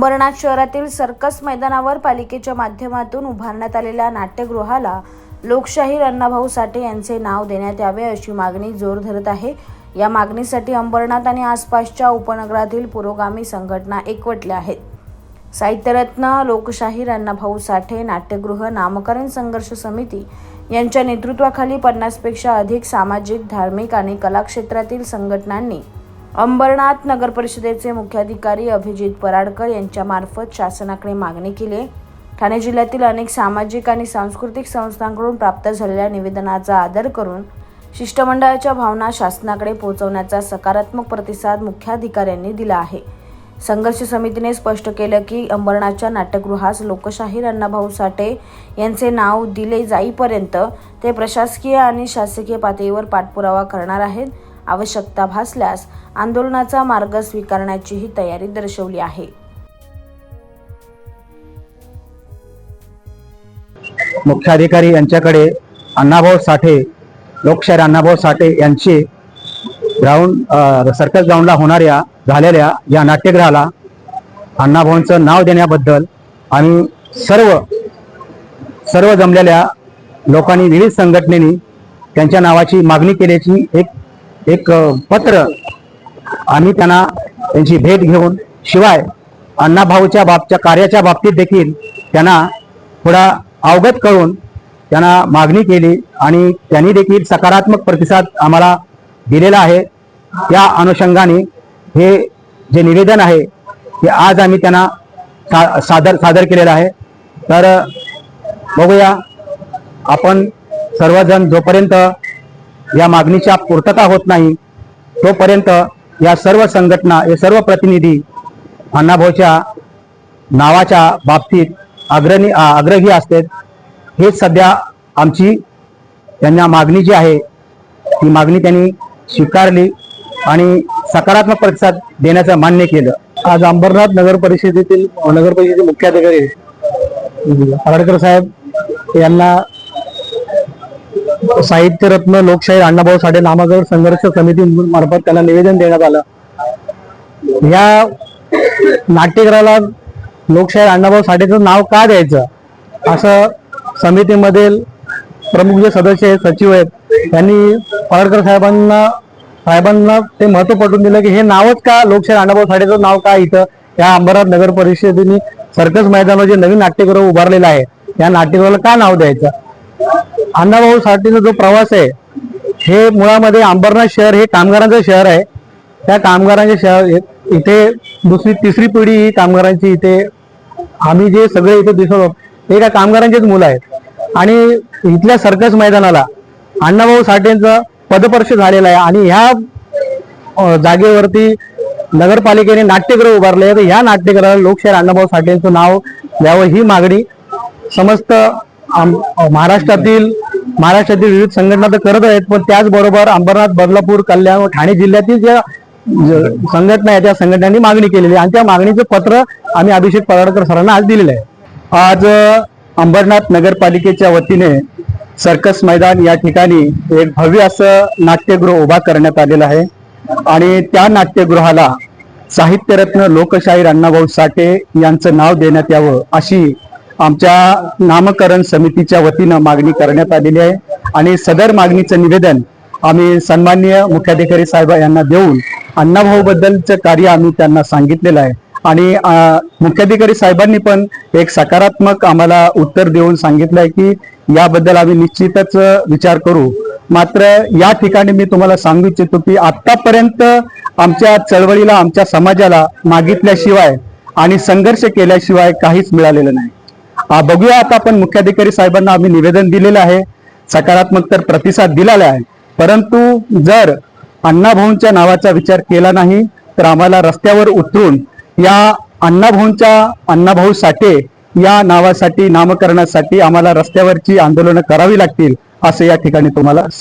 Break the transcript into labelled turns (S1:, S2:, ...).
S1: अंबरनाथ शहरातील सर्कस मैदानावर पालिकेच्या माध्यमातून उभारण्यात आलेल्या नाट्यगृहाला लोकशाहीर अण्णाभाऊ साठे यांचे नाव देण्यात यावे अशी मागणी जोर धरत आहे. या मागणीसाठी अंबरनाथ आणि आसपासच्या उपनगरातील पुरोगामी संघटना एकवटल्या आहेत. साहित्यरत्न लोकशाहीर अण्णाभाऊ साठे नाट्यगृह नामकरण संघर्ष समिती यांच्या नेतृत्वाखाली पन्नासपेक्षा अधिक सामाजिक धार्मिक आणि कलाक्षेत्रातील संघटनांनी अंबरनाथ नगर परिषदेचे मुख्याधिकारी अभिजित पराडकर यांच्यामार्फत शासनाकडे मागणी केली आहे. ठाणे जिल्ह्यातील अनेक सामाजिक आणि सांस्कृतिक संस्थांकडून प्राप्त झालेल्या निवेदनाचा आदर करून शिष्टमंडळाच्या भावना शासनाकडे पोहोचवण्याचा सकारात्मक प्रतिसाद मुख्याधिकाऱ्यांनी दिला आहे. संघर्ष समितीने स्पष्ट केलं की अंबरनाथच्या नाट्यगृहास लोकशाहीर अण्णाभाऊ साठे यांचे नाव दिले जाईपर्यंत ते प्रशासकीय आणि शासकीय पातळीवर पाठपुरावा करणार आहेत. आवश्यकता भासल्यास आंदोलनाचा मार्ग स्वीकारण्याचीही तयारी दर्शवली आहे.
S2: मुख्याधिकारी यांच्याकडे अण्णाभाऊ साठे लोकशाहीर अण्णाभाऊ साठे यांचे ग्राउंड सर्कस ग्राउंडला होणाऱ्या झालेल्या या नाट्यगृहाला अण्णाभाऊंचं नाव देण्याबद्दल आणि सर्व सर्व जमलेल्या लोकांनी विविध संघटनेनी त्यांच्या नावाची मागणी केल्याची एक एक पत्र आम्ही त्यांना त्यांची भेट घेऊन शिवाय अण्णाभाऊच्या बाबच्या कार्याच्या बाबतीत देखील त्यांना थोडा अवगत करून त्यांना मागणी केली आणि त्यांनी देखील सकारात्मक प्रतिसाद आम्हाला दिलेला आहे. त्या अनुषंगाने हे जे निवेदन आहे ते आज आम्ही त्यांना सा- सादर सादर केलेलं आहे. तर बघूया आपण सर्वजण जोपर्यंत या मागणीच्या पूर्तता होत नाही. तोपर्यंत या सर्व संघटना हे सर्व प्रतिनिधी अण्णाभाऊच्या नावाच्या बाबतीत अग्रणी आग्रही असतात. हेच सध्या आमची त्यांना मागणी जी आहे ती मागणी त्यांनी स्वीकारली आणि सकारात्मक प्रतिसाद देण्याचं मान्य केलं. आज अंबरनाथ नगर परिषदेतील नगर परिषदेचे मुख्याधिकारी आरडकर साहेब यांना साहित्यरत्न लोकशाही अण्णाभाऊ साठे नामागर संघर्ष समिती मार्फत त्यांना निवेदन देण्यात आलं. या नाट्यगृहाला लोकशाही अण्णाभाऊ साठेचं नाव का द्यायचं? असं समितीमधील प्रमुख जे सदस्य आहेत सचिव आहेत त्यांनी पाडकर साहेबांना साहेबांना ते महत्त्व पटवून दिलं की हे नावच का? लोकशाही अण्णाभाऊ साठेचं नाव का इथं? या अंबरनाथ नगर परिषदेने सर्कस मैदानावर जे नवीन नाट्यगृह उभारलेलं आहे या नाट्यगृहाला का नाव द्यायचं? अण्णाभाऊ साठीचा जो प्रवास आहे हे मुळामध्ये अंबरनाथ शहर हे कामगारांचं शहर आहे. त्या कामगारांचे शहर इथे दुसरी तिसरी पिढी ही कामगारांची इथे आम्ही जे सगळे इथे दिसत आहोत ते कामगारांचेच मुलं आहेत. आणि इथल्या सर्कस मैदानाला अण्णाभाऊ साठेंचं पदपर्श झालेलं आहे आणि ह्या जागेवरती नगरपालिकेने नाट्यगृह उभारले. तर ह्या नाट्यगृहाला लोकशाहीर अण्णाभाऊ साठेंचं नाव द्यावं ही मागणी समस्त महाराष्ट्रातील महाराष्ट्रातील विविध संघटना तर करत आहेत पण त्याचबरोबर अंबरनाथ बदलापूर कल्याण व ठाणे जिल्ह्यातील ज्या संघटना आहे त्या संघटनांनी मागणी केलेली आहे. आणि त्या मागणीचं पत्र आम्ही अभिषेक पराडकर सरांना आज दिलेलं आहे. आज अंबरनाथ नगरपालिकेच्या वतीने सर्कस मैदान या ठिकाणी एक भव्य असं नाट्यगृह उभा करण्यात आलेलं आहे. आणि त्या नाट्यगृहाला साहित्यरत्न लोकशाहीर अण्णाभाऊ साठे यांचं नाव देण्यात यावं अशी आमच्या नामकरण समितीच्या वतीनं मागणी करण्यात आलेली आहे. आणि सदर मागणीचं निवेदन आम्ही सन्माननीय मुख्याधिकारी साहेब यांना देऊन अण्णाभाऊबद्दलचं कार्य आम्ही त्यांना सांगितलेलं आहे. आणि मुख्याधिकारी साहेबांनी पण एक सकारात्मक आम्हाला उत्तर देऊन सांगितलंय की याबद्दल आम्ही निश्चितच विचार करू. मात्र या ठिकाणी मी तुम्हाला सांगू इच्छितो की आतापर्यंत आमच्या चळवळीला आमच्या समाजाला मागितल्याशिवाय आणि संघर्ष केल्याशिवाय काहीच मिळालेलं नाही. बघूया आता आपण मुख्याधिकारी साहेबांना आम्ही निवेदन दिलेलं आहे. सकारात्मक तर प्रतिसाद दिलेला आहे. परंतु जर अण्णाभाऊंच्या नावाचा विचार केला नाही तर आम्हाला रस्त्यावर उतरून या अण्णाभाऊंच्या अण्णाभाऊ साठे या नावासाठी नामकरणासाठी आम्हाला रस्त्यावरची आंदोलनं करावी लागतील असं या ठिकाणी तुम्हाला सांग